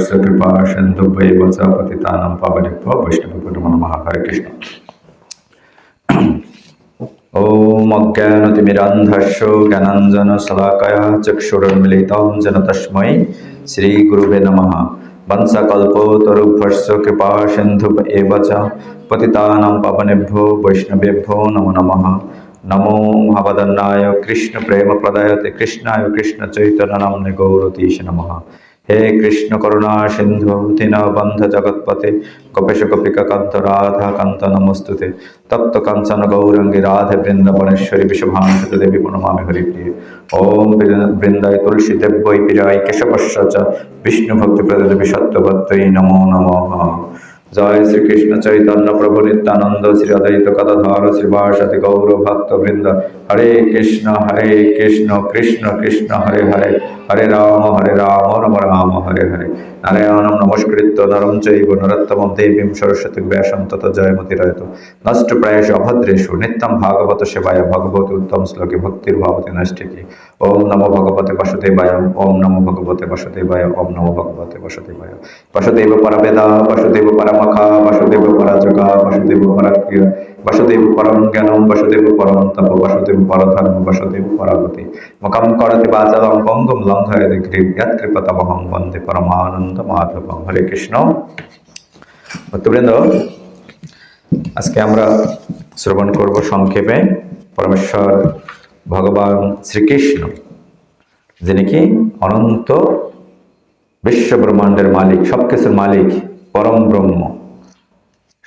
গুরুভর্ষ কৃপা সিন্ধু বৈ বচ পতিতানাম পাবনেভ্য বৈষ্ণব নমঃ হরে কৃষ্ণ ॐ अज्ञानतिमिरान्धस्य ज्ञानाञ्जनशलाकया चक्षुरुन्मिलितं जेन तस्मै श्रीगुरुवे नमः वंशकल्पतरुभ्यश्च कृपा सिन्धुभ एव च पतितानां पावनेभ्यो वैष्णवेभ्यो नमो नमः नमो भवदन्नाय कृष्णप्रेमप्रदायते कृष्णाय कृष्णचैतन्यनाम्ने गौरतीश नमः হে কৃষ্ণ করুণা, সিন্ধু দীনবন্ধ জগৎপতে গোপেশ গোপিকা কান্ত, রাধা কান্ত নমস্তুতে। তপ্ত কাঞ্চন গৌরঙ্গী, রাধে বৃন্দাবনেশ্বরী বিশ্বভানুসুত দেবী প্রণমামি হরিপ্রিয় ওম বৃন্দায় তুলসী দেব্যই পিরায় কেশবশ্য চ। বিষ্ণু ভক্তি প্রদেবী সত্যভক্তই নমো নমঃ। জয় শ্রীকৃষ্ণ চৈতন্য প্রভু নিত্যানন্দ শ্রী অদ্বৈত কথাধর শ্রীবাসতি গৌর ভক্ত বৃন্দ হরে কৃষ্ণ হরে কৃষ্ণ কৃষ্ণ কৃষ্ণ, হরে হরে। হরে রাম হরে রাম রাম রাম, হরে হরে। নারায়ণম নমস্কৃত্য, নরম চৈব, নরোত্তমম দেবীম, সরস্বতী ব্যাসম, তত জয়মতি রয়ত। নষ্ট প্রায়শ অভদ্রেষু নিত্যম ভাগবত সেবায়, ভগবতী উত্তম শ্লোকে ভক্তির ভাবতী নষ্টিকি ওম নমো ভগবতে বাসুদেবায়, ওম নমো ভগবতে বাসুদেবায়, ওম নমো ভগবতে বাসুদেবায়। বাসুদেব পরবেদা, বাসুদেব পরমখা, বাসুদেব পরাজগা, বাসুদেব পরাক্রিয়া, বাসুদেব পরম জ্ঞানম বাসুদেব পরম তপ বাসুদেব পরধর্ম, বাসুদেব পরাগতি মুখম করতি বাচালম পঙ্গম লঙ্ঘয়তে গ্রীব, ইয়াত কৃপতমহং বন্দে পরমানন্দ মাধবম হরে কৃষ্ণ। ভক্তবৃন্দ, আজকে আমরা শ্রবণ করব সংক্ষেপে। পরমেশ্বর ভগবান শ্রীকৃষ্ণ, যিনি কি অনন্ত বিশ্ব ব্রহ্মাণ্ডের মালিক সব কিছুর মালিক, পরম ব্রহ্ম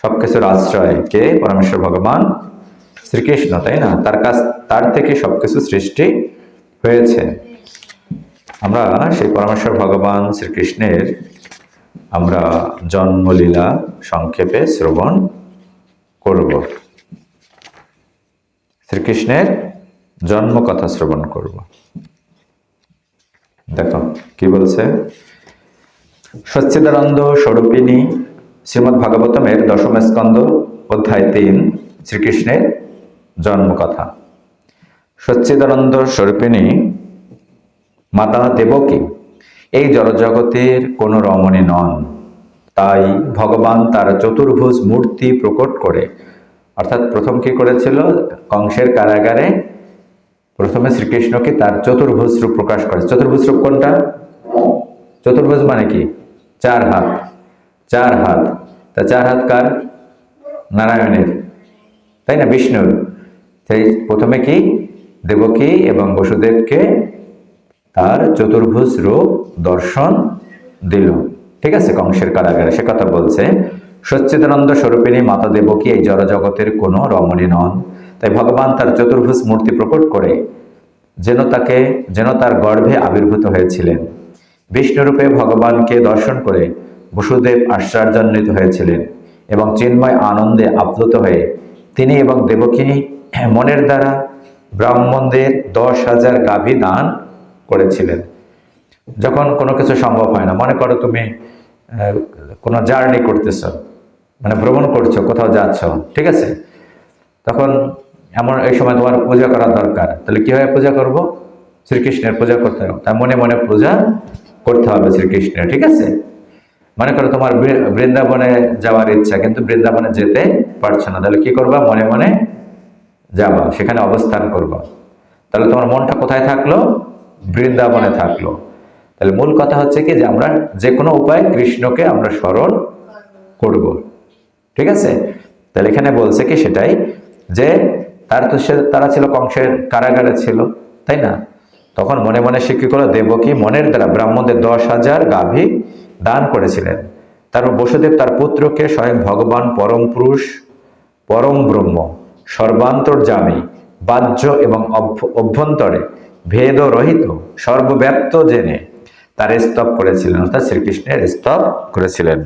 সব কিছুর আশ্রয় কে? পরমেশ্বর ভগবান শ্রীকৃষ্ণ, তাই না? তার কাছ, তার থেকে সবকিছু সৃষ্টি হয়েছে। আমরা সেই পরমেশ্বর ভগবান শ্রীকৃষ্ণের আমরা জন্মলীলা সংক্ষেপে শ্রবণ করব। শ্রীকৃষ্ণের জন্ম কথা শ্রবণ করব। দেখো, কি বলছে? সচ্চিদানন্দ স্বরূপিণী শ্রীমৎ ভাগবতমের দশম স্কন্ধ, অধ্যায় তিন, শ্রীকৃষ্ণের জন্মকথা। সচ্চিদানন্দ স্বরূপিণী, মাতা দেবকী, এই জড়জগতের কোনো রমণী নন। তাই ভগবান তার চতুর্ভুজ মূর্তি প্রকট করে, অর্থাৎ প্রথম কি করেছিল? কংসের কারাগারে প্রথমে শ্রীকৃষ্ণকে তার চতুর্ভুজ রূপ প্রকাশ করে। চতুর্ভুজ রূপ কোনটা? চতুর্ভুজ মানে কি? চার হাত। চার হাত। তা চার হাত কার? নারায়ণের। তাই না, বিষ্ণুর? সেই প্রথমে কি? দেবকী এবং বসুদেবকে তার চতুর্ভুজ রূপ দর্শন দিল। ঠিক আছে, কংসের কারাগারে। সে কথা বলছে, সচ্চিদানন্দ স্বরূপিণী মাতা দেবকী এই জড়জগতের কোনো রমণী নন। তাই ভগবান তার চতুর্ভুজ মূর্তি প্রকট করে যেন তাকে, যেন তার গর্ভে আবির্ভূত হয়েছিলেন। বিষ্ণুরূপে ভগবানকে দর্শন করে বসুদেব আশ্চর্যান্বিত হয়েছিলেন এবং চিন্ময় আনন্দে আপ্লুত হয়ে তিনি এবং দেবকী মনের দ্বারা ব্রাহ্মণদের দশ হাজার গাভী দান করেছিলেন। যখন কোনো কিছু সম্ভব হয় না, মনে করো তুমি কোনো জার্নি করতেছ মানে ভ্রমণ করছ, কোথাও যাচ্ছ, ঠিক আছে? তখন এমন এই সময় তোমার পূজা করা দরকার। তাহলে কীভাবে পূজা করব? শ্রীকৃষ্ণের পূজা করতে হবে। তাই মনে মনে পূজা করতে হবে শ্রীকৃষ্ণের, ঠিক আছে? মনে করো তোমার বৃন্দাবনে যাওয়ার ইচ্ছা, কিন্তু বৃন্দাবনে যেতে পারছ না। তাহলে কি করবা? মনে মনে যাবা, সেখানে অবস্থান করবা। তাহলে তোমার মনটা কোথায় থাকল? বৃন্দাবনে থাকল। তাহলে মূল কথা হচ্ছে কি? যে আমরা যে কোনো উপায়ে কৃষ্ণকে আমরা স্মরণ করব। ঠিক আছে? তাহলে এখানে বলছে কি সেটাই? যে তার তো সে, তারা ছিল কংসের কারাগারে ছিল, তাই না? তখন মনে মনে সে কি করল? দেবকী মনের দ্বারা ব্রাহ্মণদের দশ হাজার গাভী দান করেছিলেন। তারপর বসুদেব তার পুত্রকে স্বয়ং ভগবান পরম পুরুষ, পরম ব্রহ্ম, সর্বান্তর্যামী, বাহ্য এবং অভ্য- অভ্যন্তরে ভেদ রহিত সর্বব্যাপ্ত জেনে তার স্তব করেছিলেন, অর্থাৎ শ্রীকৃষ্ণের স্তব করেছিলেন।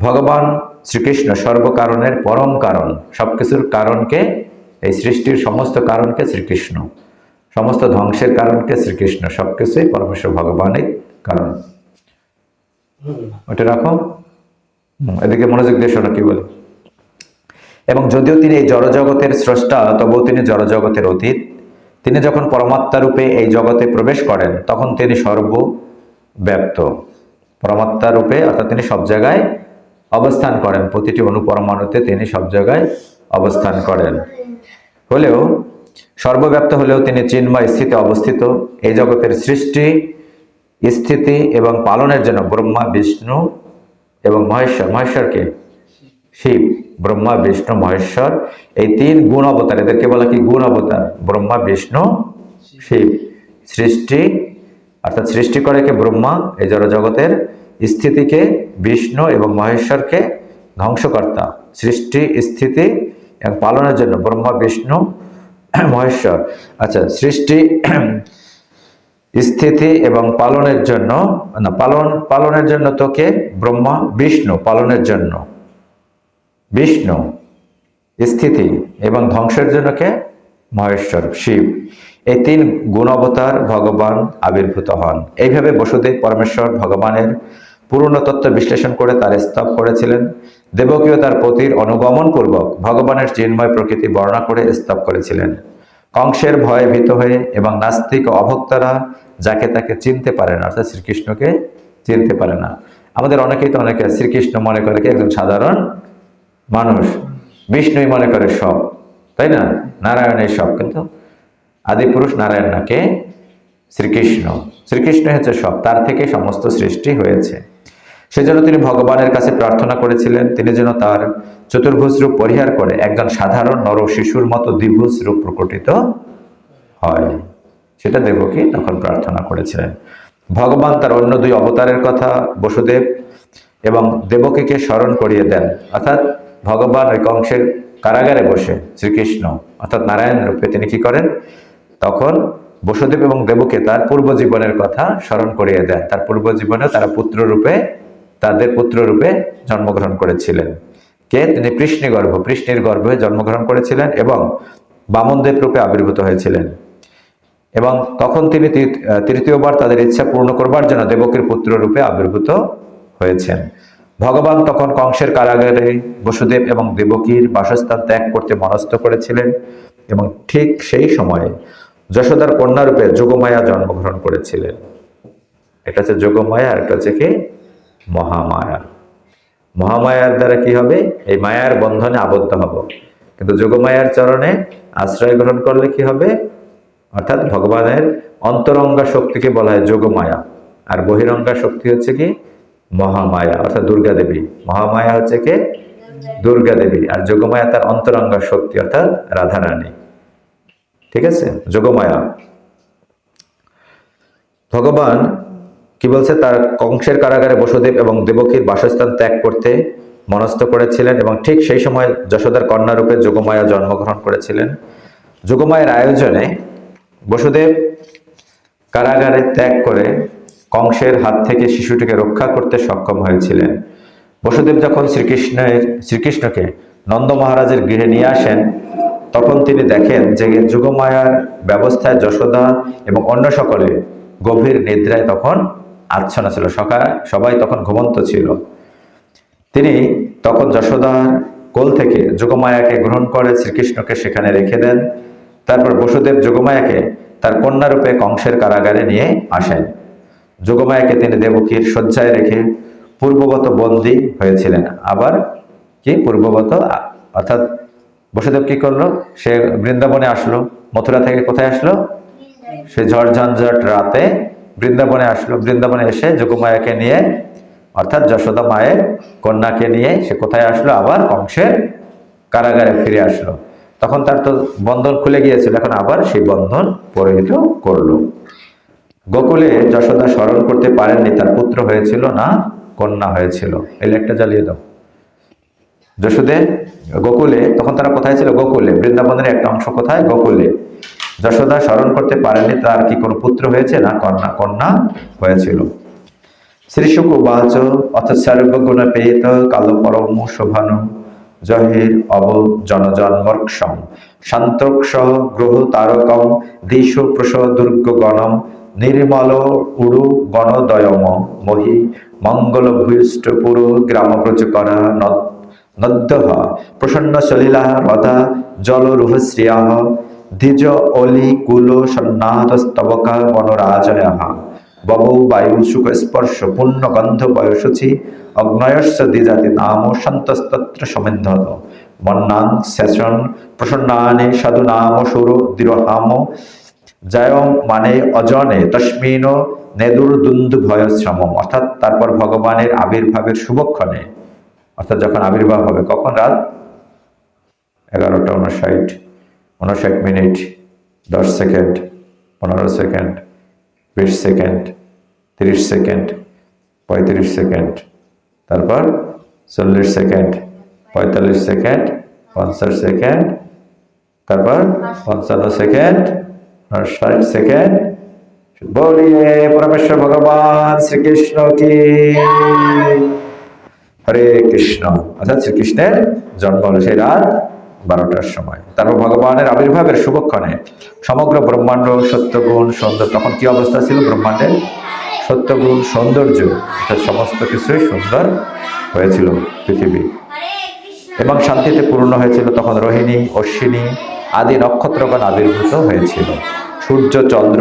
ভগবান শ্রীকৃষ্ণ সর্বকারণের পরম কারণ, সবকিছুর কারণকে এই সৃষ্টির সমস্ত কারণকে শ্রীকৃষ্ণ, সমস্ত ধ্বংসের কারণকে শ্রীকৃষ্ণ, সবকিছুই পরমেশ্বর ভগবানের কারণ। ওটা রাখো। এদিকে মনোযোগ দিয়ে শোনো, কি বলি? এবং যদিও তিনি এই জড়জগতের স্রষ্টা, তবুও তিনি জড়জগতের অতীত। তিনি যখন পরমাত্মা রূপে এই জগতে প্রবেশ করেন, তখন তিনি সর্বব্যাপ্ত। পরমাত্মা রূপে অর্থাৎ তিনি সব জায়গায় অবস্থান করেন। প্রতিটি অনুপরমাণুতে তিনি সব জায়গায় অবস্থান করেন। হলেও, সর্বব্যাপ্ত হলেও তিনি চিন্ময় স্থিতি অবস্থিত। এই জগতের সৃষ্টি, স্থিতি এবং পালনের জন্য ব্রহ্মা, বিষ্ণু এবং মহেশ্বর। মহেশ্বরকে শিব, ব্রহ্মা, বিষ্ণু, মহেশ্বর। এই তিন গুণ অবতার, এদেরকে বলা কি গুণ অবতার? ব্রহ্মা, বিষ্ণু, শিব। সৃষ্টি, অর্থাৎ সৃষ্টি করে কে ব্রহ্মা? এই জড় জগতের স্থিতিকে বিষ্ণু এবং মহেশ্বরকে ধ্বংসকর্তা। সৃষ্টি, স্থিতি এবং পালনের জন্য ব্রহ্মা, বিষ্ণু, মহেশ্বর। আচ্ছা সৃষ্টি, স্থিতি এবং পালনের জন্য, না, পালন, পালনের জন্য তোকে ব্রহ্মা, বিষ্ণু, পালনের জন্য। বিষ্ণু, স্থিতি এবং ধ্বংসের জন্য কে? মহেশ্বর, শিব। এই তিন গুণবতার ভগবান আবির্ভূত হন। এইভাবে বসুদেব, পরমেশ্বর ভগবানের পূর্ণ তত্ত্ব বিশ্লেষণ করে তার স্তব করেছিলেন। দেবকীয় তার পতির অনুগমন পূর্বক ভগবানের চিন্ময় প্রকৃতি বর্ণনা করে স্তব করেছিলেন। কংসের ভয়ে ভীত হয়ে এবং নাস্তিক ও অভক্তরা যাকে তাকে চিনতে পারে না, অর্থাৎ শ্রীকৃষ্ণকে চিনতে পারে না। আমাদের অনেকেই তো অনেকে শ্রীকৃষ্ণ মনে করে কি একজন সাধারণ মানুষ, বিষ্ণুই মনে করে সব, তাই না? নারায়ণের সব, কিন্তু আদি পুরুষ নারায়ণ নাকে শ্রীকৃষ্ণ শ্রীকৃষ্ণ হচ্ছে সব, তার থেকে সমস্ত সৃষ্টি হয়েছে। সেজন্য তিনি ভগবানের কাছে প্রার্থনা করেছিলেন। তিনি যেন তার চতুর্ভুজ রূপ পরিহার করে একজন সাধারণ নর শিশুর মতো দ্বিভুজ রূপ প্রকটিত হয়। সেটা দেবকী তখন প্রার্থনা করেছিলেন। ভগবান তার অন্য দুই অবতারের কথা বসুদেব এবং দেবকীকে স্মরণ করিয়ে দেন। অর্থাৎ ভগবান ওই কংসের কারাগারে বসে শ্রীকৃষ্ণ, অর্থাৎ নারায়ণ রূপে তিনি কি করেন? তখন বসুদেব এবং দেবকে তার পূর্ব জীবনের কথা স্মরণ করিয়ে দেন। তার পূর্ব জীবনে তারা পুত্র রূপে তাদের পুত্র রূপে জন্মগ্রহণ করেছিলেন। কে? তিনি কৃষ্ণী গর্ভ, কৃষ্ণের গর্ভে জন্মগ্রহণ করেছিলেন এবং বামনদেব রূপে আবির্ভূত হয়েছিলেন। এবং তখন তিনি তৃতীয়বার তাদের ইচ্ছা পূর্ণ করবার জন্য দেবকীর পুত্র রূপে আবির্ভূত হয়েছেন। ভগবান তখন কংসের কারাগারে বসুদেব এবং দেবকীর বাসস্থান ত্যাগ করতে মনস্থ করেছিলেন এবং ঠিক সেই সময়ে যশোদার কন্যা রূপে যোগমায়া জন্মগ্রহণ করেছিলেন। এটা হচ্ছে যোগমায়া আর এটা হচ্ছে কি? মহামায়া। মহামায়ার দ্বারা কি হবে? এই মায়ার বন্ধনে আবদ্ধ হব। কিন্তু যোগমায়ার চরণে আশ্রয় গ্রহণ করলে কি হবে? অর্থাৎ ভগবানের অন্তরঙ্গা শক্তিকে বলা হয় যোগমায়া। আর বহিরঙ্গা শক্তি হচ্ছে কি? মহামায়া, অর্থাৎ দুর্গা দেবী। মহামায়া হচ্ছে কি? দুর্গা দেবী। আর যোগমায়া তার অন্তরঙ্গা শক্তি, অর্থাৎ রাধারানী। ঠিক আছে? যোগমায়া। ভগবান কি বলছে? তার কংসের কারাগারে বসুদেব এবং দেবকীর বাসস্থান ত্যাগ করতে মনস্থ করেছিলেন এবং ঠিক সেই সময় যশোদার কন্যা রূপে যোগমায়া জন্মগ্রহণ করেছিলেন। যোগমায়ের আয়োজনে বসুদেব কারাগারে ত্যাগ করে কংসের হাত থেকে শিশুটিকে রক্ষা করতে সক্ষম হয়েছিলেন। বসুদেব যখন শ্রীকৃষ্ণের, শ্রীকৃষ্ণকে নন্দ মহারাজের গৃহে নিয়ে আসেন, তখন তিনি দেখেন যে যুগমায়ার ব্যবস্থায় যশোদা এবং অন্য সকলে গভীর নিদ্রায় তখন আচ্ছন্ন ছিল। সকাল, সবাই তখন ঘুমন্ত ছিল। তিনি তখন যশোদার কোল থেকে যোগমায়াকে গ্রহণ করে শ্রীকৃষ্ণকে সেখানে রেখে দেন। তারপর বসুদেব যোগমায়াকে তার কন্যারূপে কংসের কারাগারে নিয়ে আসেন। যোগমায়াকে তিনি দেবকীর শয্যায় রেখে পূর্ববত বন্দী হয়েছিলেন। আবার কি? পূর্ববত, অর্থাৎ বসুদেব কি করল? সে বৃন্দাবনে আসলো। মথুরা থেকে কোথায় আসলো? সে ঝড় ঝঞ্ঝট রাতে বৃন্দাবনে আসলো, বৃন্দাবনে এসে যোগমায়াকে নিয়ে, অর্থাৎ যশোদা মায়ের কন্যাকে নিয়ে সে কোথায় আসলো? আবার কংসের কারাগারে ফিরে আসলো। তখন তার তো বন্ধন খুলে গিয়েছিল, এখন আবার সেই বন্ধন পরিহিত করল। গোকুলে যশোদা স্মরণ করতে পারেননি, তার পুত্র হয়েছিল না, কন্যা হয়েছিল। এই লেখটা জ্বালিয়ে দাও। যশোদে গোকুলে, তখন তারা কোথায় ছিল? গোকুলে। বৃন্দাবনের একটা অংশ কোথায়? গোকুলে। যশোদা স্মরণ করতে পারেনি তার কি কোনো পুত্র হয়েছে? না, কন্যা কন্যা হয়েছিল। শ্রীশুক উবাচ অথ সর্বগুণ পেত, কাল পরম শোভানু, জহির অব জনজন্মর্ক্ষম। শান্তক্ষ গ্রহ তারকম, দিশ প্রস দুর্গ গণম নির্মল উড়ু গণদয়ম, মহি মঙ্গল ভূয়িষ্ঠ পুরু গ্রাম প্রচকরা নদ্যহ প্রসন্ন সলিলা রদা জল রুহশ্রিয়া দ্বিজ, অলি, কুল সন্নাথস্তবকা বনরাজয়া বব বায়ু, সুখ, স্পর্শ, পুণ্য, গন্ধ, বয়সুচি অগ্নয়স্য দ্বিজাতি, নাম, সন্তস্তত্র সমেন্ধন মন্নান সেশন প্রসন্নানে সাধু নাম সুর দৃঢ়হাম জয় মানে অজনে, তস্মিন নেদুর দুন্দু ভয়শ্রম অর্থাৎ তারপর ভগবানের আবির্ভাবের শুভক্ষণে। অর্থাৎ যখন আবির্ভাব হবে, কখন রাত? এগারোটা উনষাট। উনষাট মিনিট, দশ সেকেন্ড, পনেরো সেকেন্ড, বিশ সেকেন্ড, তিরিশ সেকেন্ড, পঁয়ত্রিশ সেকেন্ড, তারপর চল্লিশ সেকেন্ড, পঁয়তাল্লিশ সেকেন্ড, পঞ্চাশ সেকেন্ড, তারপর পঞ্চান্ন সেকেন্ড, ষাট সেকেন্ড। বলিয়ে পরমেশ্বর ভগবান শ্রীকৃষ্ণ কি হরে কৃষ্ণ। অর্থাৎ শ্রীকৃষ্ণের জন্ম হলো সেই রাত বারোটার সময়। তারপর ভগবানের আবির্ভাবের শুভক্ষণে সমগ্র ব্রহ্মাণ্ড, সত্যগুণ সুন্দর তখন কি অবস্থা ছিল ব্রহ্মাণ্ডের? সত্যগুণ, সৌন্দর্য, অর্থাৎ সমস্ত কিছুই সুন্দর হয়েছিল পৃথিবী। এবং শান্তিতে পূর্ণ হয়েছিল তখন রোহিণী, অশ্বিনী আদি নক্ষত্রগণ আবির্ভূত হয়েছিল। সূর্য, চন্দ্র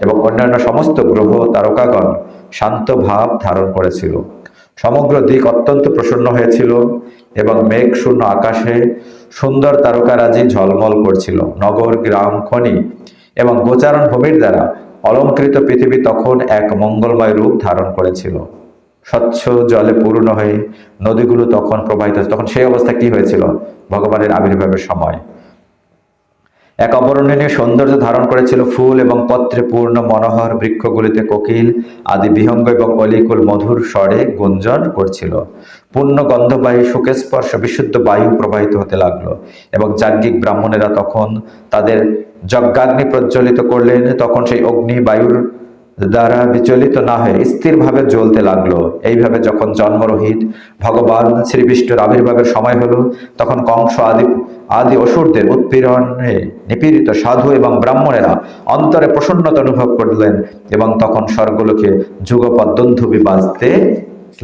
এবং অন্যান্য সমস্ত গ্রহ, তারকাগণ শান্ত ভাব ধারণ করেছিল। সমগ্র দিক অত্যন্ত প্রসন্ন হয়েছিল। এবং মেঘ শূন্য আকাশে সুন্দর তারকারাজি ঝলমল করছিল। নগর, গ্রাম, খনি এবং গোচারণ ভূমির দ্বারা অলঙ্কৃত পৃথিবী তখন এক মঙ্গলময় রূপ ধারণ করেছিল। স্বচ্ছ জলে পূর্ণ হয়ে নদীগুলো তখন প্রবাহিত তখন সেই অবস্থা কি হয়েছিল? ভগবানের আবির্ভাবের সময়। এক অবর্ণনীয় সৌন্দর্য ধারণ করেছিল ফুল এবং পত্রে পূর্ণ মনোহর বৃক্ষগুলিতে কোকিল আদি বিহঙ্গ এবং অলিকুল মধুর স্বরে গুঞ্জন করছিল। পূর্ণ গন্ধবায়ু সুখস্পর্শ বিশুদ্ধ বায়ু প্রবাহিত হতে লাগল এবং যাজ্ঞিক ব্রাহ্মণেরা তখন তাদের যজ্ঞাগ্নি প্রজ্বলিত করলেন। তখন সেই অগ্নি বায়ুর দ্বারা বিচলিত না হয়ে স্থিরভাবে জ্বলতে লাগল। এইভাবে যখন জন্মরহিত ভগবান শ্রীবিষ্ণুর আবির্ভাবের সময় হলো, তখন কংস আদি আদি অসুরদের উৎপীড়নে নিপীড়িত সাধু এবং ব্রাহ্মণেরা অন্তরে প্রসন্নতা অনুভব করলেন এবং তখন স্বর্গলোকে যুগপদ দুন্ধুবি বাজতে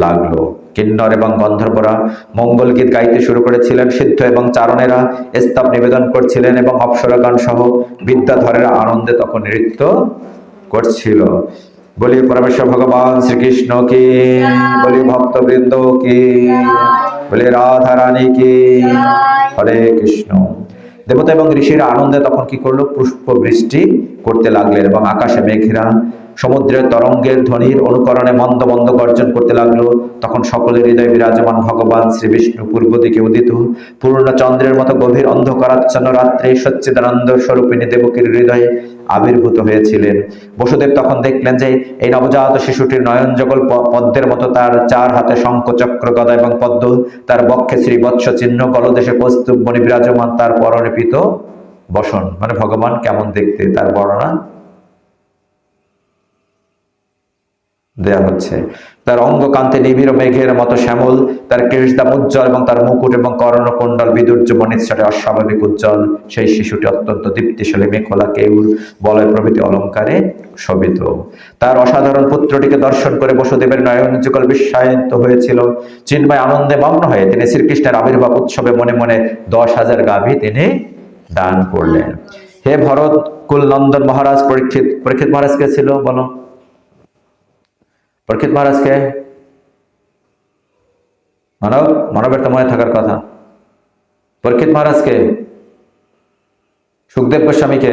লাগল। কিন্নর এবং গন্ধর্বরা মঙ্গল গীত গাইতে শুরু করেছিলেন, সিদ্ধ এবং চারণেরা স্তব নিবেদন করছিলেন এবং অপ্সরাগান সহ বিদ্যাধরেরা আনন্দে তখন নৃত্য করছিল। বলি, পরমেশ্বর ভগবান শ্রীকৃষ্ণ কে বলি ভক্তবৃন্দ কে বলি রাধা রানী কে হরে কৃষ্ণ। দেবতা এবং ঋষিরা আনন্দে তখন কি করল? পুষ্প বৃষ্টি করতে লাগলেন এবং আকাশে মেঘেরা সমুদ্রের তরঙ্গের ধ্বনির অনুকরণে মন্দ মন্দ গর্জন করতে লাগল। তখন সকলের হৃদয়ে বিরাজমান ভগবান শ্রী বিষ্ণু পূর্ব দিকে উদিত। পূর্ণ চন্দ্রের মতো গভীর অন্ধকারাচ্ছন্ন রাত্রে সচ্চিদানন্দ স্বরূপিণী দেবকীর হৃদয়ে আবির্ভূত হয়েছিলেন। বসুদেব তখন দেখলেন যে, এই নবজাত শিশুটির নয়ন যগল প- পদ্মের মতো তার চার হাতে শঙ্খ চক্র গদা এবং পদ্ম, তার বক্ষে শ্রী বৎস চিহ্ন, গলদেশে কৌস্তুভ মণি বিরাজমান, তার পরনে বসন। মানে ভগবান কেমন দেখতে, তার বর্ণনা? দেয়া হচ্ছে। তার অঙ্গকান্তে নিবিড় মেঘের মতো শ্যামল, তার কেশদাম উজ্জ্বল এবং তার মুকুট এবং কর্ণকুণ্ডল বিদুর্য মনিৎসারে অস্বাভাবিক উজ্জ্বল। সেই শিশুটি অত্যন্ত দীপ্তিশালী, মেখলা কেউর বলয় প্রভৃতি অলঙ্কারে শোভিত। তার অসাধারণ পুত্রটিকে দর্শন করে বসুদেবের নয়ন যুগল বিশ্বায়িত হয়েছিল। চিন্ময় আনন্দে মগ্ন হয়ে তিনি শ্রীকৃষ্ণের আবির্ভাব উৎসবে মনে মনে দশ হাজার গাভী তিনি দান করলেন। হে ভরত কুল নন্দন মহারাজ, পরীক্ষিত পরীক্ষিত মহারাজ কে ছিল বলো? পরীক্ষিত মহারাজকে মানব, মানবের তো মনে থাকার কথা। পরীক্ষিত মহারাজকে, সুখদেব গোস্বামীকে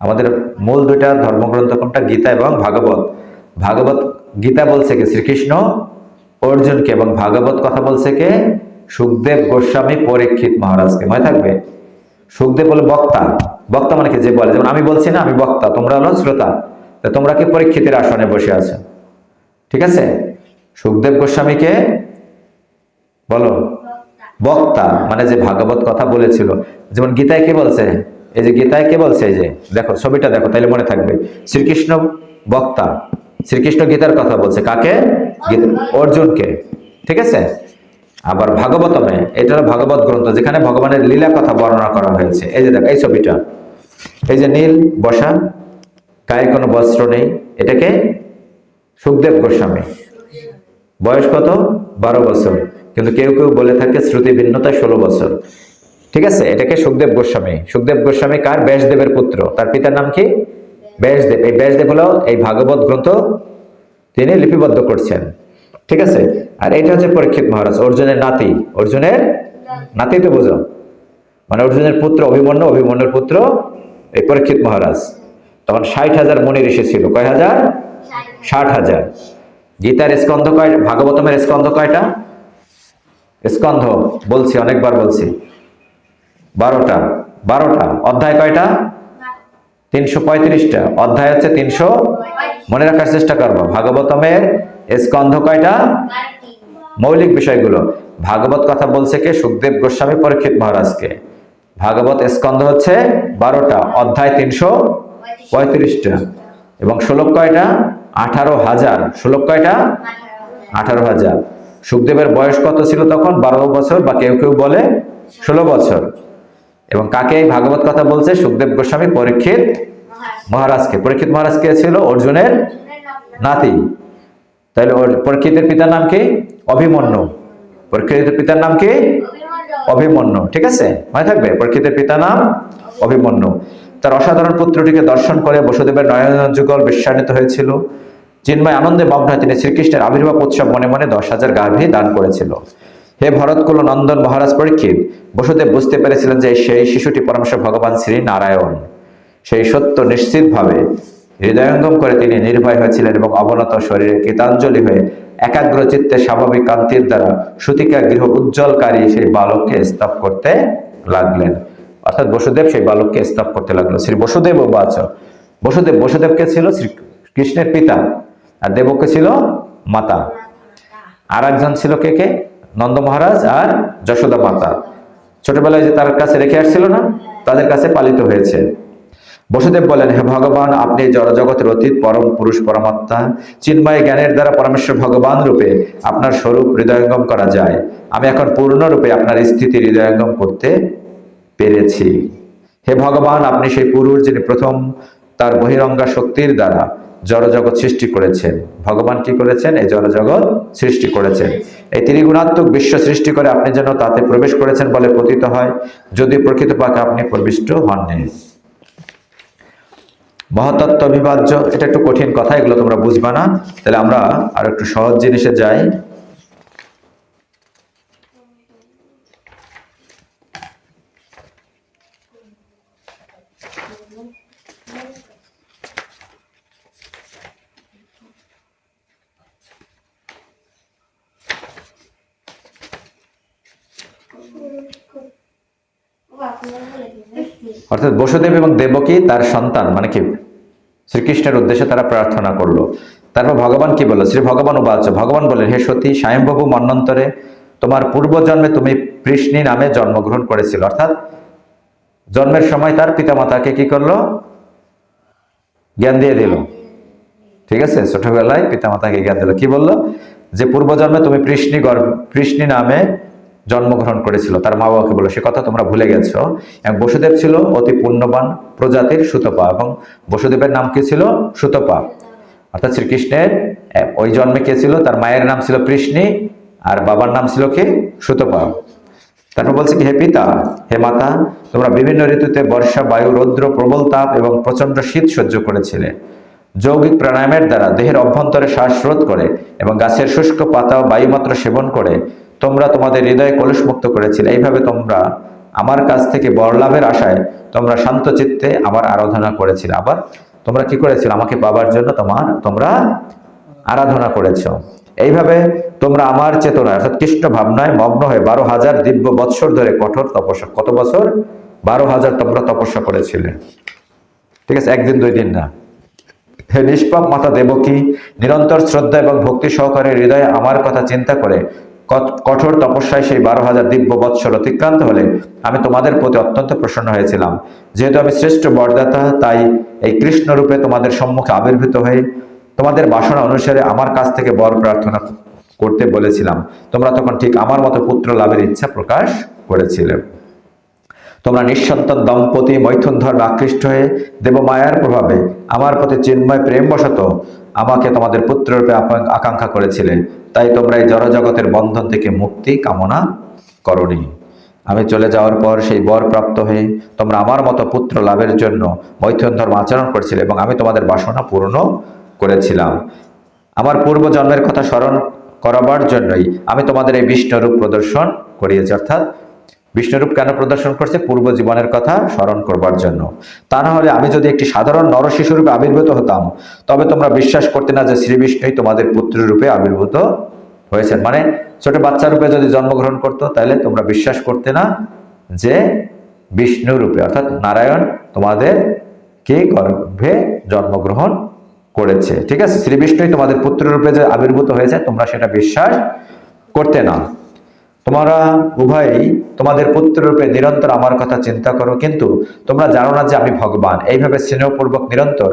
আমাদের মূল দুইটা ধর্মগ্রন্থ কোনটা? গীতা এবং ভাগবত। ভাগবত গীতা বলছে কে? শ্রীকৃষ্ণ, অর্জুনকে এবং ভাগবত কথা বলছে কে? সুখদেব গোস্বামী পরীক্ষিত মহারাজকে। মনে থাকবে? সুখদেব বলে বক্তা। বক্তা মানে কি? যে বলে। যেমন আমি বলছি না, আমি বক্তা। তোমরা হলো শ্রোতা। তা তোমরা কি পরীক্ষিতের আসনে বসে আছো? ঠিক আছে? সুখদেব গোস্বামীকে বলো। বক্তা মানে যে ভাগবত কথা বলেছিল। যেমন গীতায় কে বলছে? এই যে গীতায় কে বলছে? এই যে, দেখো, ছবিটা দেখো, তাইলে মনে থাকবে। শ্রীকৃষ্ণ বক্তা, শ্রীকৃষ্ণ গীতার কথা বলছে। কাকে? অর্জুনকে। ঠিক আছে? আবার ভাগবতমে, এটা ভাগবত গ্রন্থ, যেখানে ভগবানের লীলা কথা বর্ণনা করা হয়েছে। এই যে দেখো, এই ছবিটা। এই যে নীল বসা গায়ে কোনো বস্ত্র নেই। এটাকে সুখদেব গোস্বামী। বয়স কত? বারো বছর। কিন্তু কেউ কেউ বলে থাকে শ্রুতি ভিন্নতা ষোলো বছর। ঠিক আছে? এটাকে সুখদেব গোস্বামী। সুখদেব গোস্বামী কার? ব্যাসদেবের পুত্র। তার পিতার নাম কি? ব্যাসদেব। এই ব্যাসদেব হলো এই ভাগবত গ্রন্থ তিনি লিপিবদ্ধ করছেন। ঠিক আছে? আর এটা হচ্ছে পরীক্ষিত মহারাজ, অর্জুনের নাতি। অর্জুনের নাতি তো বুঝো। মানে অর্জুনের পুত্র অভিমন্যু, অভিমন্যুর পুত্র এই পরীক্ষিত মহারাজ। তখন ষাট হাজার মনির এসেছিল। কয় হাজার ষাট হাজার। গীতার স্কন্ধ কয় ভাগবতমের স্কন্ধ কয়টা? স্কন্ধ, বলছি, অনেকবার বলছি। বারোটা। বারোটা। অধ্যায় কয়টা? তিনশো পঁয়ত্রিশটা। অধ্যায় হচ্ছে তিনশো মনে রাখার চেষ্টা করব। ভাগবতমের স্কন্ধ কয়টা? মৌলিক বিষয়গুলো। ভাগবত কথা বলছে কে? সুখদেব গোস্বামী পরীক্ষিত মহারাজকে। ভাগবত স্কন্ধ হচ্ছে বারোটা। অধ্যায় তিনশো পঁয়ত্রিশটা এবং শ্লোক কয়টা? আঠারো হাজার। শ্লোক কয়টা? আঠারো হাজার। সুখদেবের বয়স কত ছিল তখন? বারো বছর বা কেউ কেউ বলে ষোলো বছর। এবং কাকে এই ভাগবত কথা বলছে? সুখদেব গোস্বামী পরীক্ষিত মহারাজকে। পরীক্ষিত মহারাজ কে ছিল? অর্জুনের নাতি। তাহলে পরীক্ষিতের পিতার নাম কি? অভিমন্যু। পরীক্ষিতের পিতার নাম কি? অভিমন্যু। ঠিক আছে? মনে থাকবে? পরীক্ষিতের পিতার নাম অভিমন্যু। তার অসাধারণ পুত্রটিকে দর্শন করে বসুদেবের নয়ন যুগল বিশ্বান্বিত হয়েছিল। চিন্ময় আনন্দে মগ্ন তিনি শ্রীকৃষ্ণের আবির্ভাব উৎসব মনে মনে দশ হাজার গাভী দান করেছিল। হে ভরতকুল নন্দন মহারাজ পরীক্ষিত, বসুদেব বুঝতে পেরেছিলেন যে সেই শিশুটি পরমেশ্বর ভগবান শ্রী নারায়ণ সেই সত্য নিশ্চিতভাবে হৃদয়ঙ্গম করে তিনি নির্ভয় হয়েছিলেন এবং অবনত শরীরে কৃতাঞ্জলি হয়ে একাগ্র চিত্তে স্বাভাবিক কান্তির দ্বারা সুতিকা গৃহ উজ্জ্বলকারী সেই বালককে স্তব করতে লাগলেন। অর্থাৎ বসুদেব সেই বালককে স্তব করতে লাগল। শ্রী বসুদেব ও বাচ বসুদেব, বসুদেবকে ছিল শ্রী কৃষ্ণের পিতা আর দেবকে ছিল মাতা। আর একজন ছিল কে কে? নন্দ মহারাজ আর যশোদা মাতা। ছোটবেলায় যে তার কাছে রেখে আসছিল না, তাদের কাছে পালিত হয়েছে। বসুদেব বলেন, হে ভগবান, আপনি জড়জগতের অতীত, পরম পুরুষ, পরমাত্মা, চিন্ময় জ্ঞানের দ্বারা পরমেশ্বর ভগবান রূপে আপনার স্বরূপ হৃদয়ঙ্গম করা যায়। আমি এখন পূর্ণরূপে আপনার স্থিতি হৃদয়ঙ্গম করতে পেরেছি। হে ভগবান, আপনি সেই পুরুষ যিনি প্রথম তার বহিরঙ্গা শক্তির দ্বারা জড়জগৎ সৃষ্টি করেছেন। ভগবান কি করেছেন? এই জড়জগৎ সৃষ্টি করেছেন। এই ত্রিগুণাত্মক বিশ্ব সৃষ্টি করে আপনি যেন তাতে প্রবেশ করেছেন বলে পতিত হয়, যদি প্রকৃতপক্ষে আপনি প্রবিষ্ট হননি। মহাতত্ত্ব অবিভাজ্য এটা একটু কঠিন কথা, এগুলো তোমরা বুঝবা না। তাহলে আমরা আর একটু সহজ জিনিসে যাই। অর্থাৎ বসুদেব এবং দেবকী তার সন্তান মানে কি, শ্রীকৃষ্ণের উদ্দেশ্যে তারা প্রার্থনা করল। তারপর ভগবান কি বলল? শ্রী ভগবান উবাচ, ভগবান বললেন, হে সতী স্বয়ংবাবু মন্বন্তরে তোমার পূর্বজন্মে তুমি কৃষ্ণী নামে জন্মগ্রহণ করেছিল। অর্থাৎ জন্মের সময় তার পিতামাতাকে কি করল? জ্ঞান দিয়ে দিল। ঠিক আছে? ছোটবেলায় পিতামাতাকে জ্ঞান দিল। কি বলল? যে পূর্বজন্মে তুমি কৃষ্ণী গর্ভ, কৃষ্ণী নামে জন্মগ্রহণ করেছিল, তার মা বাবাকে বলো সে কথা তোমরা ভুলে গেছ। এবং বসুদেব ছিল অতি পুণ্যবান প্রজাতির সুতপা এবং বসুদেবের নাম কি ছিল? সুতপা। অর্থাৎ শ্রীকৃষ্ণের ওই জন্মে কে ছিল? তার মায়ের নাম ছিল কৃষ্ণী, আর বাবার নাম ছিল কি? সুতপা। তারপর বলছে কি, হে পিতা, হে মাতা, তোমরা বিভিন্ন ঋতুতে বর্ষা, বায়ু, রৌদ্র, প্রবল তাপ এবং প্রচণ্ড শীত সহ্য করেছিলে। যৌগিক প্রাণায়ামের দ্বারা দেহের অভ্যন্তরে শ্বাসরোধ করে এবং গাছের শুষ্ক পাতা ও বায়ুমাত্র সেবন করে তোমরা তোমাদের হৃদয় কলুষমুক্ত করেছিলে। এইভাবে তোমরা আমার কাছ থেকে বর লাভের আশায় তোমরা শান্ত চিত্তে আমার আরাধনা করেছিলে। আবার তোমরা কি করেছিলে? আমাকে পাবার জন্য তোমার, তোমরা আরাধনা করেছ। এইভাবে তোমরা আমার চেতনায়, অর্থাৎ কৃষ্ণ ভাবনায় মগ্ন হয়ে বারো হাজার দিব্য বৎসর ধরে কঠোর তপস্যা, কত বছর? বারো হাজার তোমরা তপস্যা করেছিলে। ঠিক আছে? একদিন, দুই দিন না। হে নিষ্পাপ মাতা দেবকী, নিরন্তর শ্রদ্ধা এবং ভক্তি সহকারে হৃদয়ে আমার কথা চিন্তা করে কঠোর তপস্যায় সেই বারো হাজার দিব্য বৎসর অতিক্রান্ত হলে আমি তোমাদের প্রতি অত্যন্ত প্রসন্ন হয়েছিলাম। যেহেতু আমি শ্রেষ্ঠ বরদাতা, তাই এই কৃষ্ণ রূপে তোমাদের সম্মুখে আবির্ভূত হয়ে তোমাদের বাসনা অনুসারে আমার কাছ থেকে বর প্রার্থনা করতে বলেছিলাম। তোমরা তখন ঠিক আমার মতো পুত্র লাভের ইচ্ছা প্রকাশ করেছিলে। তোমরা নিঃসন্তান দম্পতি মৈথুন ধর্মে আকৃষ্ট হয়ে দেবমায়ার প্রভাবে আমার প্রতি চিন্ময় প্রেমবশত আমাকে তোমাদের পুত্ররূপে আকাঙ্ক্ষা করেছিলে তাই তোমরা এই জড়জগতের বন্ধন থেকে মুক্তি কামনা করনি। আমি চলে যাওয়ার পর সেই বর প্রাপ্ত হয়ে তোমরা আমার মতো পুত্র লাভের জন্য মৈথুন ধর্ম আচরণ করেছিলে এবং আমি তোমাদের বাসনা পূর্ণ করেছিলাম। আমার পূর্ব জন্মের কথা স্মরণ করাবার জন্যই আমি তোমাদের এই বিষ্ণুরূপ প্রদর্শন করিয়েছি। অর্থাৎ বিষ্ণুরূপ কেন প্রদর্শন করছে? পূর্ব জীবনের কথা স্মরণ করবার জন্য। তা না হলে আমি যদি একটি সাধারণ নরশিশুরূপে আবির্ভূত হতাম, তবে তোমরা বিশ্বাস করতে না যে শ্রী বিষ্ণুই তোমাদের পুত্ররূপে আবির্ভূত হয়েছেন। মানে ছোট বাচ্চা রূপে যদি জন্মগ্রহণ করতো, তাহলে তোমরা বিশ্বাস করতে না যে বিষ্ণু রূপে অর্থাৎ নারায়ণ তোমাদের কে গর্ভে জন্মগ্রহণ করেছে? ঠিক আছে? শ্রী বিষ্ণুই তোমাদের পুত্র রূপে যে আবির্ভূত হয়েছে, তোমরা সেটা বিশ্বাস করতে না। তোমরা উভয়ই তোমাদের পুত্র রূপে নিরন্তর আমার কথা চিন্তা করো, কিন্তু তোমরা জানো না যে আমি ভগবান। এইভাবে স্নেহপূর্বক নিরন্তর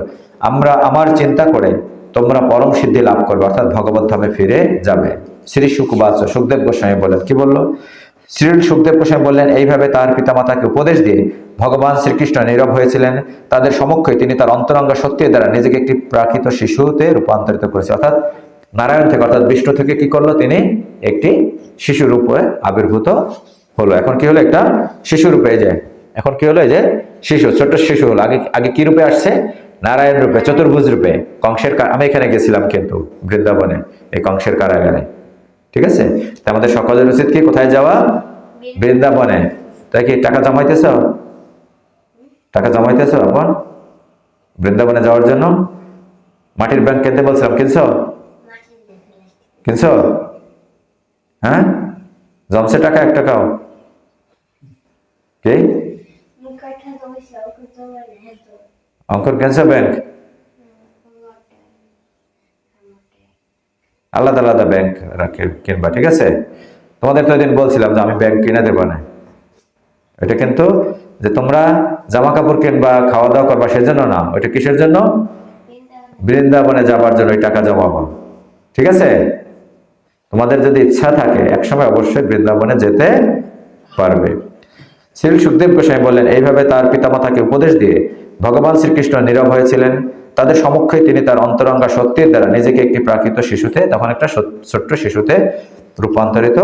আমরা আমার চিন্তা করে তোমরা পরম সিদ্ধি লাভ করবে, অর্থাৎ ভগবত ধামে ফিরে যাবে। শ্রী সুকুবাচ সুখদেব গোস্বামী বলেন, কি বলল? শ্রী সুখদেব গোস্বামী বললেন, এইভাবে তার পিতামাতাকে উপদেশ দিয়ে ভগবান শ্রীকৃষ্ণ নীরব হয়েছিলেন। তাদের সমক্ষে তিনি তার অন্তরঙ্গ শক্তির দ্বারা নিজেকে একটি প্রাকৃত শিশুতে রূপান্তরিত করেছে অর্থাৎ নারায়ণ থেকে অর্থাৎ বিষ্ণু থেকে কি করল তিনি? একটি শিশু রূপে আবির্ভূত হলো। এখন কি হলো একটা শিশু রূপে যে, এখন কি হলো যে শিশু, ছোট্ট শিশু হলো। আগে আগে কি রূপে আসছে? নারায়ণ রূপে, চতুর্ভুজ রূপে। কংসের আমি এখানে গেছিলাম কিন্তু বৃন্দাবনে, এই কংসের কারাগারে। ঠিক আছে? তা আমাদের সকলের উচিত কি? কোথায় যাওয়া? বৃন্দাবনে। তাই কি টাকা জমাইতেছ? টাকা জমাইতেছ এখন? বৃন্দাবনে যাওয়ার জন্য? মাটির ব্যাংক কিনতে বলছিলাম, কিনছো? কিনছো? হ্যাঁ? জমছে টাকা এক টাকাও। কি? অঙ্কর কিনছো ব্যাংক? আলাদা আলাদা ব্যাংক রাখে, কিনবা, ঠিক আছে? তোমাদের তো এদিন বলছিলাম যে আমি ব্যাংক কিনে দেবো না। এটা কিন্তু যে তোমরা জামা কাপড় কিনবা খাওয়া দাওয়া করবা, সেজন্য না। ওইটা কিসের জন্য? বৃন্দাবনে যাবার জন্য ওই টাকা জমাবো। ঠিক আছে? তোমাদের যদি ইচ্ছা থাকে, একসময় অবশ্যই বৃন্দাবনে যেতে পারবে। শ্রী সুখদেব গোসাই বললেন, এইভাবে তার পিতামাতাকে উপদেশ দিয়ে ভগবান শ্রীকৃষ্ণ নীরব হয়েছিলেন। তাদের সমক্ষে তিনি তার অন্তরঙ্গা সত্যের দ্বারা নিজেকে একটি প্রাকৃত শিশুতে, তখন একটা ছোট্ট শিশুতে রূপান্তরিত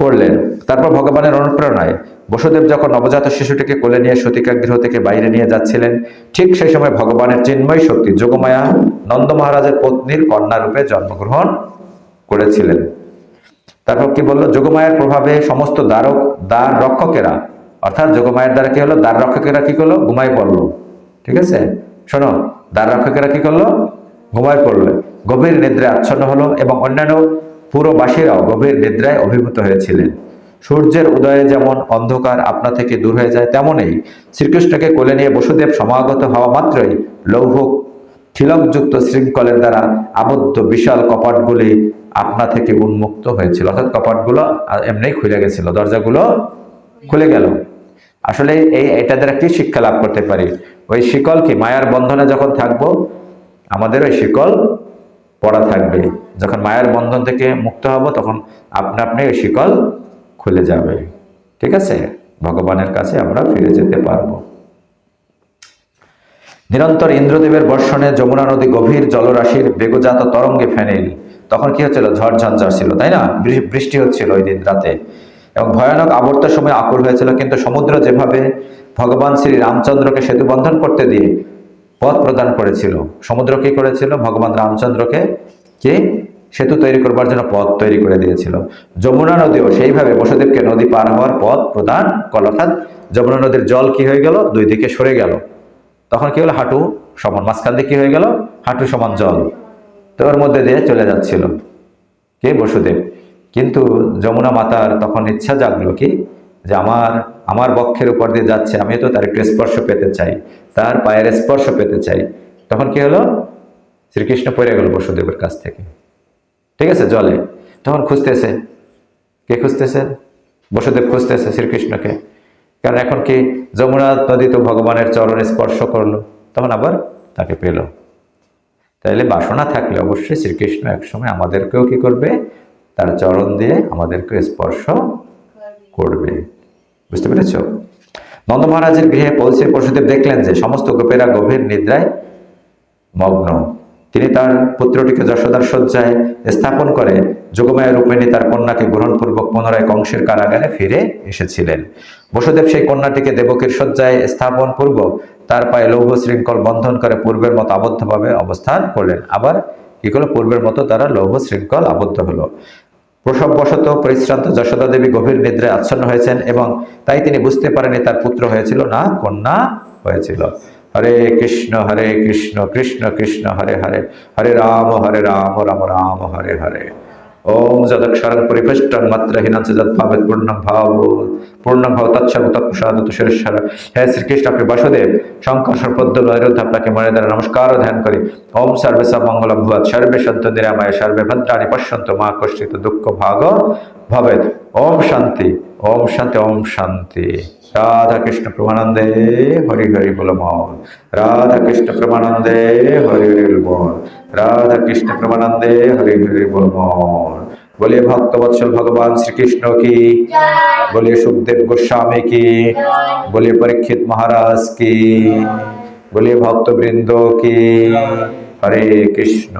করলেন। তারপর ভগবানের অনুপ্রেরণায় বসুদেব যখন নবজাত শিশুটিকে কোলে নিয়ে সতিকা গৃহ থেকে বাইরে নিয়ে যাচ্ছিলেন, ঠিক সেই সময় ভগবানের চিন্ময় শক্তি যোগমায়া নন্দ মহারাজের পত্নীর কন্যা রূপে জন্মগ্রহণ করেছিলেন। তারপর কি বলল, যোগমায়ের প্রভাবে সমস্ত দ্বারক, দ্বার রক্ষকেরা, অর্থাৎ যোগমায়ের দ্বারা কি হলো? দ্বার রক্ষকেরা কি করল? ঘুমাই পড়ল। ঠিক আছে? শোনো, দ্বার রক্ষকেরা কি করল? ঘুমায় পড়ল। গভীর নিদ্রায় আচ্ছন্ন হলো এবং অন্যান্য পুরবাসীরাও গভীর নিদ্রায় অভিভূত হয়েছিলেন। সূর্যের উদয়ে যেমন অন্ধকার আপনা থেকে দূর হয়ে যায়, তেমনই শ্রীকৃষ্ণকে কোলে নিয়ে বসুদেব সমাগত হওয়া মাত্রই লৌহ খিলকযুক্ত শৃঙ্খলের দ্বারা আবদ্ধ বিশাল কপাটগুলি আপনা থেকে উন্মুক্ত হয়েছিল। অর্থাৎ কপাটগুলো এমনি খুলে গেছিল, দরজাগুলো খুলে গেল। আসলে এই এটা দ্বারা কি শিক্ষা লাভ করতে পারি? ওই শিকল কি? মায়ার বন্ধনে যখন থাকব, আমাদের ওই শিকল পড়া থাকবে। যখন মায়ার বন্ধন থেকে মুক্ত হব, তখন আপনা আপনি ওই শিকল খুলে যাবে। ঠিক আছে? ভগবানের কাছে আমরা ফিরে যেতে পারব। নিরন্তর ইন্দ্রদেবের বর্ষণে যমুনা নদী গভীর জলরাশির বেগজাত তরঙ্গে ফেনিল। তখন কি হচ্ছিল? ঝড় ঝঞ্ঝার ছিল, তাই না? বৃষ্টি হচ্ছিল ওই দিন রাতে। এবং ভয়ানক আবর্তের সময় আকুল হয়েছিল, কিন্তু সমুদ্র যেভাবে ভগবান শ্রী রামচন্দ্রকে সেতু বন্ধন করতে দিয়ে পথ প্রদান করেছিল, সমুদ্র কি করেছিল? ভগবান রামচন্দ্রকে কি? সেতু তৈরি করবার জন্য পথ তৈরি করে দিয়েছিল। যমুনা নদীও সেইভাবে বসুদেবকে নদী পার হওয়ার পথ প্রদান করল। অর্থাৎ যমুনা নদীর জল কি হয়ে গেল? দুই দিকে সরে গেল। তখন কি হলো? হাঁটু সমান, মাঝখান দিয়ে কি হয়ে গেল? হাঁটু সমান জল। তো ওর মধ্যে দিয়ে চলে যাচ্ছিল কে? বসুদেব। কিন্তু যমুনা মাতার তখন ইচ্ছা জাগলো কি? যে আমার আমার বক্ষের উপর দিয়ে যাচ্ছে আমি তো তার একটু স্পর্শ পেতে চাই, তার পায়ের স্পর্শ পেতে চাই। তখন কি হলো? শ্রীকৃষ্ণ পড়ে গেল বসুদেবের কাছ থেকে। ঠিক আছে, জলে। তখন খুঁজতেছে। কে খুঁজতেছে? বসুদেব খুঁজতেছে শ্রীকৃষ্ণকে। কারণ এখন কি যমুনা নদী তো ভগবানের চরণে স্পর্শ করল, তখন আবার তাকে পেল। তাইলে বাসনা থাকলে অবশ্যই শ্রীকৃষ্ণ একসময় আমাদেরকেও কি করবে? তার চরণ দিয়ে আমাদেরকে স্পর্শ করবে। বুঝতে পেরেছ? নন্দ মহারাজের গৃহে পৌঁছে পশুদেব দেখলেন যে সমস্ত গোপেরা গভীর নিদ্রায় মগ্ন। তিনি তার পুত্রটিকে যশোদার শয্যায় স্থাপন করে যোগমায়া রূপিণী তার কন্যাকে গ্রহণপূর্বক পুনরায় কংসের কারাগারে ফিরে এসেছিলেন। বসুদেব সেই কন্যাটিকে দেবকীর শয্যায় স্থাপন পূর্বক তার পায়ে লৌহ শৃঙ্খল বন্ধন করে পূর্বের মতো আবদ্ধভাবে অবস্থান করলেন। আবার কি করল? পূর্বের মতো তারা লৌহ শৃঙ্খল আবদ্ধ হলো। প্রসববশত পরিশ্রান্ত যশোদা দেবী গভীর নিদ্রায় আচ্ছন্ন হয়েছেন এবং তাই তিনি বুঝতে পারেনি তার পুত্র হয়েছিল না, কন্যা হয়েছিল। হরে কৃষ্ণ হরে কৃষ্ণ কৃষ্ণ কৃষ্ণ, হরে হরে হরে রাম হরে রাম রাম রাম, হরে হরে। ওম যদক্ষরং পরিপুষ্টং মাত্রহীনং যৎভাবেত পূর্ণং ভাব পূর্ণং ভাব তৎসর্ব তৎপ্রসাদ তুষেশ্বর হে শ্রীকৃষ্ণ, আপনি বাসুদেব, শঙ্কর সর্পদ্য নৈরুদ্ধ আপনাকে মনে দ্বারা নমস্কার ধ্যান করি। ওম সর্বে সব মঙ্গল ভুয়াত সর্বে সন্ত নিরাময়, সর্বে ভদ্রাণি পশ্যন্ত মা কষ্টিত দুঃখ ভাগ ভবেদ ওম শান্তি ওম শান্তি ওম শান্তি। রাধা কৃষ্ণ প্রমানন্দে হরি হরি বল মন। রাধা কৃষ্ণ প্রমানন্দে হরি হরি বল রাধা কৃষ্ণ প্রমানন্দে হরি হরি বল মন। বলে ভক্তবৎসল ভগবান শ্রীকৃষ্ণ কি? বলে সুখদেব গোস্বামী কি? বলে পরীক্ষিত মহারাজ কি? বলে ভক্তবৃন্দ কি? হরে কৃষ্ণ।